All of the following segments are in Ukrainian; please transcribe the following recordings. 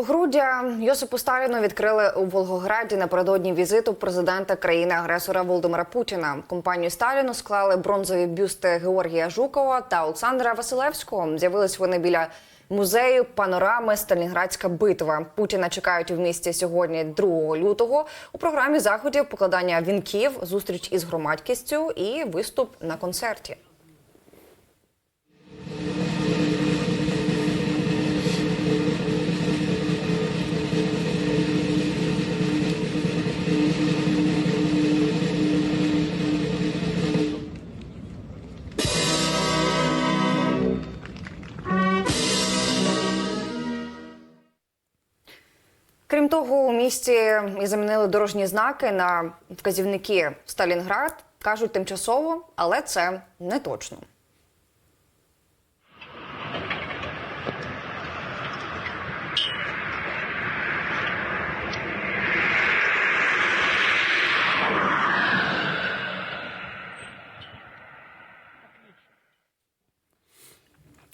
Погруддя Йосипу Сталіну відкрили у Волгограді напередодні візиту президента країни-агресора Володимира Путіна. Компанію Сталіну склали бронзові бюсти Георгія Жукова та Олександра Василевського. З'явились вони біля музею панорами Сталінградська битва. Путіна чекають у місті сьогодні, 2 лютого. У програмі заходів покладання вінків, зустріч із громадськістю і виступ на концерті. Того, у місті і замінили дорожні знаки на вказівники Сталінград. кажуть тимчасово, але це не точно.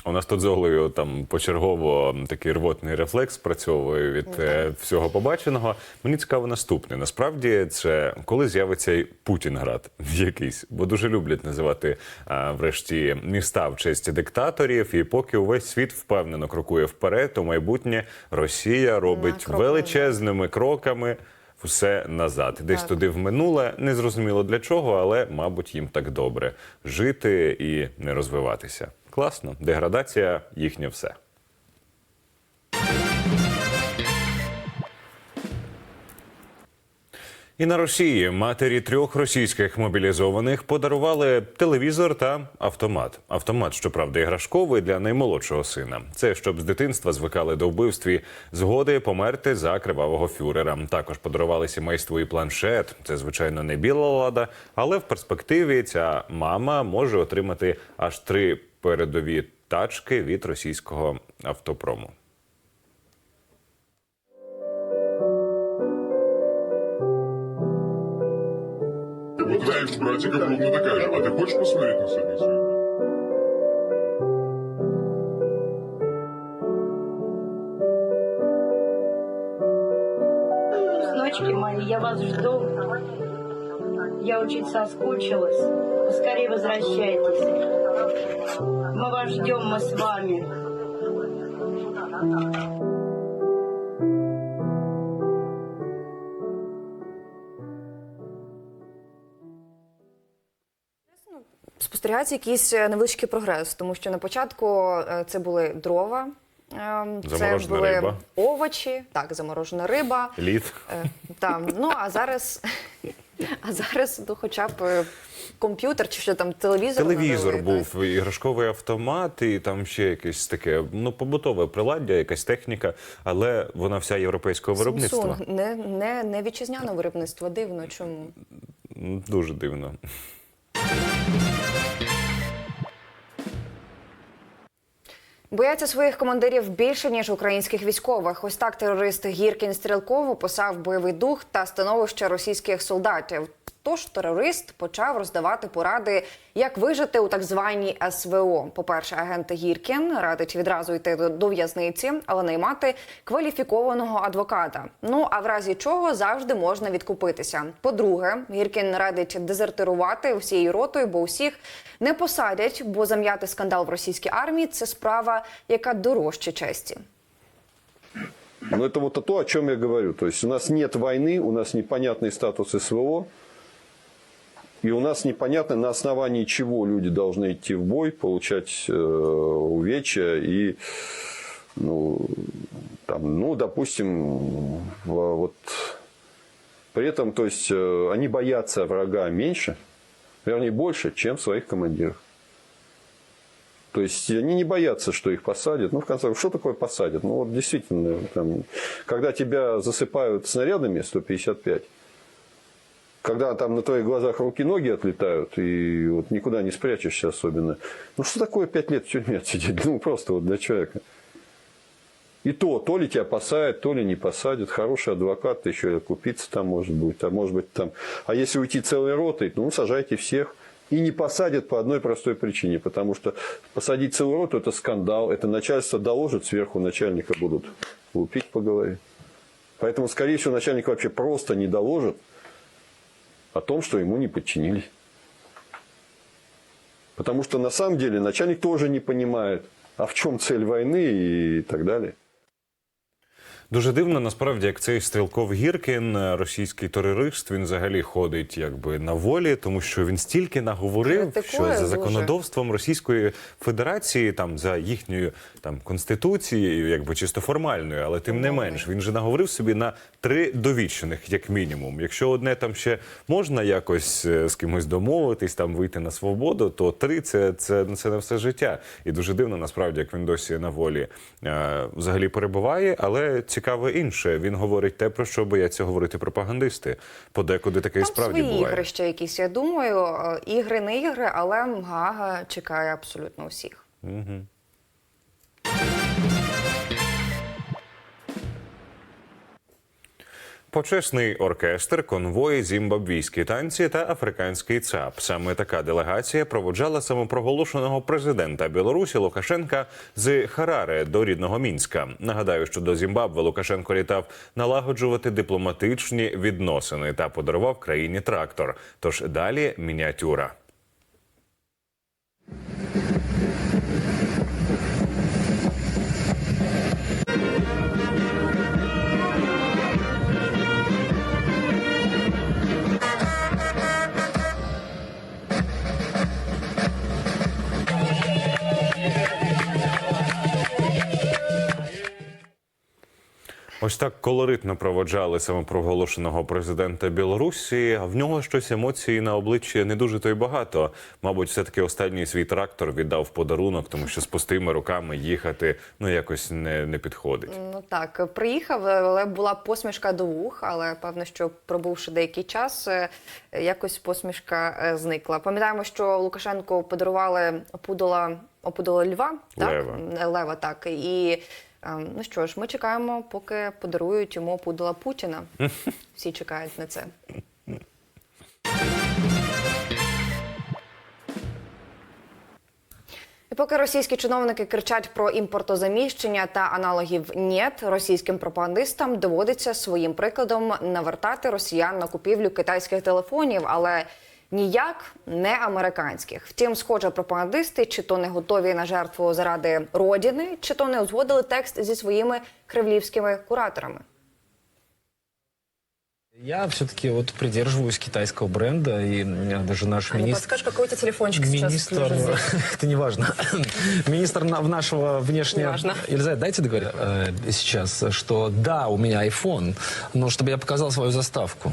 У нас тут з Оглею там почергово такий рвотний рефлекс спрацьовує від е, всього побаченого. Мені цікаво наступне. Насправді, це коли з'явиться й Путінград якийсь, бо дуже люблять називати а, врешті міста в честь диктаторів. І поки увесь світ впевнено крокує вперед, то майбутнє Росія робить крокує. величезними кроками. Все назад, десь Так. туди в минуле, незрозуміло для чого, але мабуть їм так добре жити і не розвиватися. Класно, деградація їхнє все. І на Росії матері трьох російських мобілізованих подарували телевізор та автомат. Автомат, щоправда, іграшковий для наймолодшого сина. Це щоб з дитинства звикали до вбивстві згоди померти за кривавого фюрера. Також подарували сімейству і планшет. Це звичайно не біла лада, але в перспективі ця мама може отримати аж три передові тачки від російського автопрому. Вот у твоих братиков ровно такая же. А ты хочешь посмотреть на своих? Сыночки мои, я вас жду. Я очень соскучилась. Скорее возвращайтесь. Мы вас ждем, мы с вами. Спостерігається якийсь е, невеличкий прогрес, тому що на початку е, це були дрова, це Заморожена були риба. овочі, так, заморожена риба. Лід. Е, Там, ну а зараз, а зараз ну, хоча б е, комп'ютер чи що там телевізор. Телевізор надали, був, іграшковий автомат, і там ще якесь таке ну побутове приладдя, якась техніка, але вона вся європейського виробництва. Samsung, не, не, не вітчизняне виробництво. Дивно, чому? Дуже дивно. Бояться своїх командирів більше ніж українських військових. Ось так терорист Гіркін Стрілков описав бойовий дух та становище російських солдатів. Тож терорист почав роздавати поради, як вижити у так званій СВО. По-перше, агент Гіркін радить відразу йти до- до в'язниці, але наймати кваліфікованого адвоката. Ну а в разі чого завжди можна відкупитися. По-друге, Гіркін радить дезертирувати всією ротою, бо усіх не посадять, бо зам'яти скандал в російській армії це справа, яка дорожче честі. Но это вот то, о чем я говорю. То есть у нас нет войны, у нас непонятный статус СВО, и у нас непонятно, на основании чего люди должны идти в бой, получать э, увечья и, ну, там, ну, допустим, вот при этом, то есть э, они боятся врага меньше, вернее, больше, чем своих командиров. То есть они не боятся, что их посадят. Ну, в конце концов, что такое посадят? Ну, вот действительно, там, когда тебя засыпают снарядами 155, когда там на твоих глазах руки-ноги отлетают, и вот никуда не спрячешься особенно. Ну, что такое пять лет в тюрьме отсидеть? Ну, просто вот для человека. И то, то ли тебя посадят, то ли не посадят. Хороший адвокат, ты еще купиться там может быть. А может быть там... А если уйти целой ротой, ну, сажайте всех. И не посадят по одной простой причине, потому что посадить целый рот – это скандал, это начальство доложит, сверху начальника будут лупить по голове. Поэтому, скорее всего, начальник вообще просто не доложит о том, что ему не подчинились. Потому что на самом деле начальник тоже не понимает, а в чем цель войны и так далее. Дуже дивно, насправді, як цей стрілков Гіркін, е, російський терорист, він взагалі ходить якби на волі, тому що він стільки наговорив, Критикує що за законодавством Російської Федерації, там за їхньою там конституцією, якби чисто формальною, але тим не менш, він же наговорив собі на три довічених, як мінімум. Якщо одне там ще можна якось е, з кимось домовитись, там вийти на свободу, то три це, це, це не все життя. І дуже дивно, насправді, як він досі на волі е, взагалі перебуває, але цікаве інше. Він говорить те, про що бояться говорити пропагандисти. Подекуди таке і Там справді свої буває. ігри ще якісь. Я думаю, Е, ігри не ігри, але Гага чекає абсолютно усіх. Почесний оркестр, конвої, зімбабвійські танці та африканський ЦАП. Саме така делегація проводжала самопроголошеного президента Білорусі Лукашенка з Хараре до рідного мінська. Нагадаю, що до Зімбабве Лукашенко літав налагоджувати дипломатичні відносини та подарував країні трактор. Тож далі мініатюра. Ось так колоритно проводжали самопроголошеного президента Білорусі. В нього щось емоцій на обличчі не дуже то й багато. Мабуть, все таки останній свій трактор віддав в подарунок, тому що з пустими руками їхати ну якось не, не підходить. Ну так, приїхав, але була посмішка до вух, але певно, що пробувши деякий час, е, якось посмішка е, зникла. Пам'ятаємо, що Лукашенко подарували опудола, опудола льва, так? Лева. М, Лева, так. І ну що ж, ми чекаємо, поки подарують йому опудола Путіна. Всі чекають на це. І поки російські чиновники кричать про імпортозаміщення та аналогів «нєт», російським пропагандистам доводиться своїм прикладом навертати росіян на купівлю китайських телефонів, але ніяк не американських. Втім, схоже, пропагандисти чи то не готові на жертву заради родини, чи то не узгодили текст зі своїми кремлівськими кураторами. Я все-таки вот придерживаюсь китайского бренда, и м, даже наш А не министр... подскажешь, какой у тебя телефончик сейчас Министр, лежит здесь? это не важно. Министр на- в нашего внешнего... Неважно. Елизавета, дайте договорить э, сейчас, что да, у меня iPhone, но чтобы я показал свою заставку.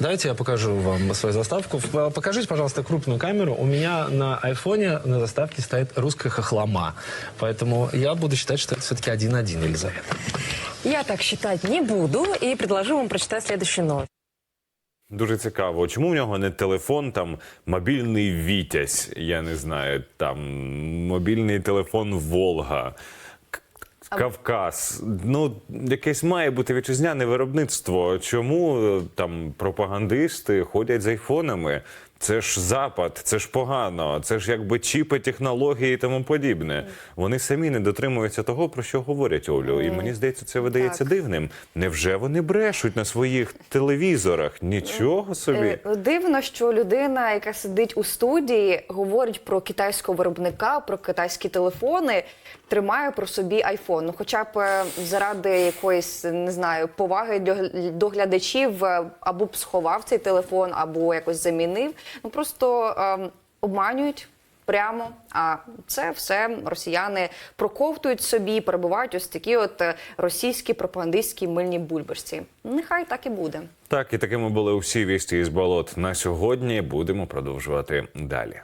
Давайте я покажу вам свою заставку. Покажите, пожалуйста, крупную камеру. У меня на айфоне на заставке стоит русская хохлома. Поэтому я буду считать, что это все-таки один-один, Елизавета. Я так считать не буду и предложу вам прочитать следующую новость. Дуже цікаво, чому в нього не телефон, там мобільний Вітязь, я не знаю, там мобільний телефон Волга. Кавказ, ну якесь має бути вітчизняне виробництво. Чому е, там пропагандисти ходять з айфонами? Це ж запад, це ж погано, це ж якби чіпи, технології і тому подібне. Вони самі не дотримуються того, про що говорять Олю. І мені здається, це видається Так. дивним. Невже вони брешуть на своїх телевізорах? Нічого собі. Е, Дивно, що людина, яка сидить у студії, говорить про китайського виробника, про китайські телефони, тримає про собі айфон. Ну, хоча б е, заради якоїсь не знаю поваги до- глядачів е, або б сховав цей телефон, або якось замінив. Ну просто ем, обманюють. Прямо, а це все росіяни проковтують собі, перебувають ось такі от е, російські пропагандистські мильні бульбашці. Нехай так і буде. Так, і такими були усі вісті із болот на сьогодні. Будемо продовжувати далі.